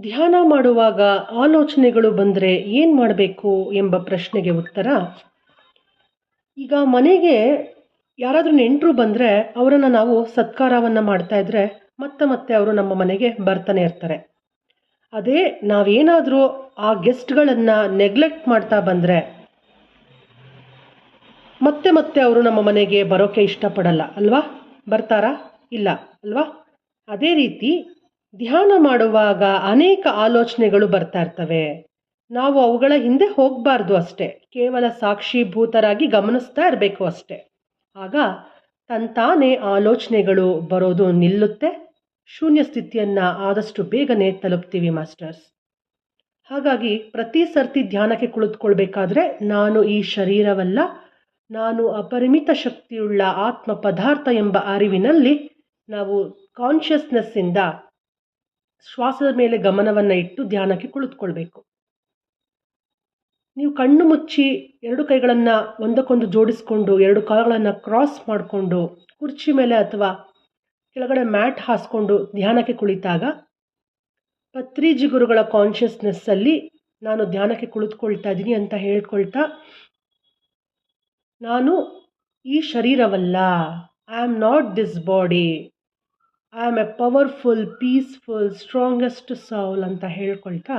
ಧ್ಯಾನ ಮಾಡುವಾಗ ಆಲೋಚನೆಗಳು ಬಂದರೆ ಏನು ಮಾಡಬೇಕು ಎಂಬ ಪ್ರಶ್ನೆಗೆ ಉತ್ತರ? ಈಗ ಮನೆಗೆ ಯಾರಾದರೂ ನೆಂಟರು ಬಂದರೆ ಅವರನ್ನು ನಾವು ಸತ್ಕಾರವನ್ನು ಮಾಡ್ತಾ ಇದ್ದರೆ ಮತ್ತೆ ಮತ್ತೆ ಅವರು ನಮ್ಮ ಮನೆಗೆ ಬರ್ತಾನೆ ಇರ್ತಾರೆ. ಅದೇ ನಾವೇನಾದರೂ ಆ ಗೆಸ್ಟ್ಗಳನ್ನು ನೆಗ್ಲೆಕ್ಟ್ ಮಾಡ್ತಾ ಬಂದರೆ ಮತ್ತೆ ಮತ್ತೆ ಅವರು ನಮ್ಮ ಮನೆಗೆ ಬರೋಕ್ಕೆ ಇಷ್ಟಪಡಲ್ಲ, ಅಲ್ವಾ? ಬರ್ತಾರಾ? ಇಲ್ಲ, ಅಲ್ವಾ? ಅದೇ ರೀತಿ ಧ್ಯಾನ ಮಾಡುವಾಗ ಅನೇಕ ಆಲೋಚನೆಗಳು ಬರ್ತಾ ಇರ್ತವೆ. ನಾವು ಅವುಗಳ ಹಿಂದೆ ಹೋಗಬಾರ್ದು ಅಷ್ಟೇ. ಕೇವಲ ಸಾಕ್ಷಿಭೂತರಾಗಿ ಗಮನಿಸ್ತಾ ಇರಬೇಕು ಅಷ್ಟೇ. ಆಗ ತಂತಾನೇ ಆಲೋಚನೆಗಳು ಬರೋದು ನಿಲ್ಲುತ್ತೆ. ಶೂನ್ಯ ಸ್ಥಿತಿಯನ್ನು ಆದಷ್ಟು ಬೇಗನೆ ತಲುಪ್ತೀವಿ ಮಾಸ್ಟರ್ಸ್. ಹಾಗಾಗಿ ಪ್ರತಿ ಸರ್ತಿ ಧ್ಯಾನಕ್ಕೆ ಕುಳಿತುಕೊಳ್ಬೇಕಾದ್ರೆ ನಾನು ಈ ಶರೀರವಲ್ಲ, ನಾನು ಅಪರಿಮಿತ ಶಕ್ತಿಯುಳ್ಳ ಆತ್ಮ ಪದಾರ್ಥ ಎಂಬ ಅರಿವಿನಲ್ಲಿ ನಾವು ಕಾನ್ಷಿಯಸ್ನೆಸ್ಸಿಂದ ಶ್ವಾಸದ ಮೇಲೆ ಗಮನವನ್ನು ಇಟ್ಟು ಧ್ಯಾನಕ್ಕೆ ಕುಳಿತುಕೊಳ್ಬೇಕು. ನೀವು ಕಣ್ಣು ಮುಚ್ಚಿ ಎರಡು ಕೈಗಳನ್ನು ಒಂದಕ್ಕೊಂದು ಜೋಡಿಸ್ಕೊಂಡು, ಎರಡು ಕಾಲುಗಳನ್ನು ಕ್ರಾಸ್ ಮಾಡಿಕೊಂಡು, ಕುರ್ಚಿ ಮೇಲೆ ಅಥವಾ ಕೆಳಗಡೆ ಮ್ಯಾಟ್ ಹಾಸ್ಕೊಂಡು ಧ್ಯಾನಕ್ಕೆ ಕುಳಿತಾಗ ಪತ್ರಿಜಿ ಗುರುಗಳ ಕಾನ್ಷಿಯಸ್ನೆಸ್ಸಲ್ಲಿ ನಾನು ಧ್ಯಾನಕ್ಕೆ ಕುಳಿತುಕೊಳ್ತಾ ಇದ್ದೀನಿ ಅಂತ ಹೇಳ್ಕೊಳ್ತಾ, ನಾನು ಈ ಶರೀರವಲ್ಲ I am not this body I am a powerful peaceful strongest soul ಅಂತ ಹೇಳ್ಕೊಳ್ತಾ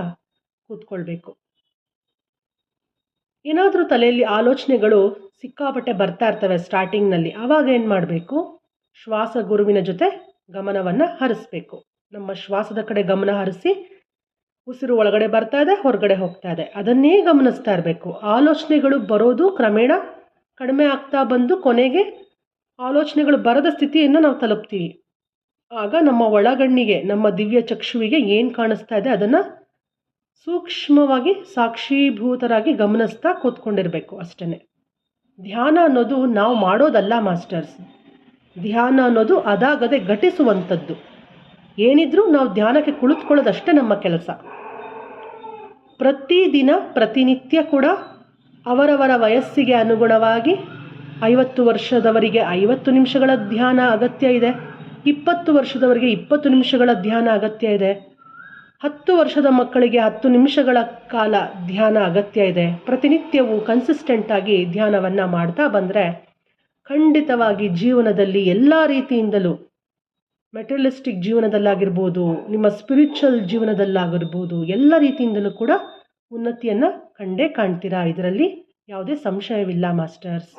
ಕೂತ್ಕೊಳ್ಬೇಕು. ಏನಾದರೂ ತಲೆಯಲ್ಲಿ ಆಲೋಚನೆಗಳು ಸಿಕ್ಕಾಪಟ್ಟೆ ಬರ್ತಾ ಇರ್ತವೆ ಸ್ಟಾರ್ಟಿಂಗ್ನಲ್ಲಿ ಆವಾಗ ಏನು ಮಾಡಬೇಕು? ಶ್ವಾಸ ಗುರುವಿನ ಜೊತೆ ಗಮನವನ್ನು ಹರಿಸ್ಬೇಕು. ನಮ್ಮ ಶ್ವಾಸದ ಕಡೆ ಗಮನ ಹರಿಸಿ ಉಸಿರು ಒಳಗಡೆ ಬರ್ತಾ ಇದೆ, ಹೊರಗಡೆ ಹೋಗ್ತಾ ಇದೆ. ಅದನ್ನೇ ಗಮನಿಸ್ತಾ ಇರಬೇಕು. ಆಲೋಚನೆಗಳು ಬರೋದು ಕ್ರಮೇಣ ಕಡಿಮೆ ಆಗ್ತಾ ಬಂದು ಕೊನೆಗೆ ಆಲೋಚನೆಗಳು ಬರದ ಸ್ಥಿತಿಯನ್ನು ನಾವು ತಲುಪ್ತೀವಿ. ಆಗ ನಮ್ಮ ಒಳಗಣ್ಣಿಗೆ, ನಮ್ಮ ದಿವ್ಯ ಚಕ್ಷುವಿಗೆ ಏನು ಕಾಣಿಸ್ತಾ ಇದೆ ಅದನ್ನು ಸೂಕ್ಷ್ಮವಾಗಿ ಸಾಕ್ಷೀಭೂತರಾಗಿ ಗಮನಿಸ್ತಾ ಕೂತ್ಕೊಂಡಿರಬೇಕು ಅಷ್ಟೇ ಧ್ಯಾನ ಅನ್ನೋದು ನಾವು ಮಾಡೋದಲ್ಲ ಮಾಸ್ಟರ್ಸ್. ಧ್ಯಾನ ಅನ್ನೋದು ಅದಾಗದೆ ಘಟಿಸುವಂಥದ್ದು. ಏನಿದ್ರೂ ನಾವು ಧ್ಯಾನಕ್ಕೆ ಕುಳಿತುಕೊಳ್ಳೋದಷ್ಟೇ ನಮ್ಮ ಕೆಲಸ. ಪ್ರತಿದಿನ ಪ್ರತಿನಿತ್ಯ ಕೂಡ ಅವರವರ ವಯಸ್ಸಿಗೆ ಅನುಗುಣವಾಗಿ ಐವತ್ತು ವರ್ಷದವರಿಗೆ ಐವತ್ತು ನಿಮಿಷಗಳ ಧ್ಯಾನ ಅಗತ್ಯ ಇದೆ. ಇಪ್ಪತ್ತು ವರ್ಷದವರಿಗೆ ಇಪ್ಪತ್ತು ನಿಮಿಷಗಳ ಧ್ಯಾನ ಅಗತ್ಯ ಇದೆ. ಹತ್ತು ವರ್ಷದ ಮಕ್ಕಳಿಗೆ ಹತ್ತು ನಿಮಿಷಗಳ ಕಾಲ ಧ್ಯಾನ ಅಗತ್ಯ ಇದೆ. ಪ್ರತಿನಿತ್ಯವೂ ಕನ್ಸಿಸ್ಟೆಂಟಾಗಿ ಧ್ಯಾನವನ್ನು ಮಾಡ್ತಾ ಬಂದರೆ ಖಂಡಿತವಾಗಿ ಜೀವನದಲ್ಲಿ ಎಲ್ಲ ರೀತಿಯಿಂದಲೂ ಮೆಟೀರಿಯಲಿಸ್ಟಿಕ್ ಜೀವನದಲ್ಲಾಗಿರ್ಬೋದು, ನಿಮ್ಮ ಸ್ಪಿರಿಚುವಲ್ ಜೀವನದಲ್ಲಾಗಿರ್ಬೋದು, ಎಲ್ಲ ರೀತಿಯಿಂದಲೂ ಕೂಡ ಉನ್ನತಿಯನ್ನು ಕಂಡೇ ಕಾಣ್ತೀರಾ? ಇದರಲ್ಲಿ ಯಾವುದೇ ಸಂಶಯವಿಲ್ಲ ಮಾಸ್ಟರ್ಸ್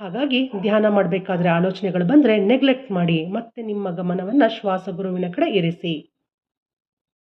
ಹಾಗಾಗಿ ಧ್ಯಾನ ಮಾಡಬೇಕಾದ್ರೆ ಆಲೋಚನೆಗಳು ಬಂದರೆ ನೆಗ್ಲೆಕ್ಟ್ ಮಾಡಿ ಮತ್ತೆ ನಿಮ್ಮ ಗಮನವನ್ನು ಶ್ವಾಸಗುರುವಿನ ಕಡೆ ಇರಿಸಿ.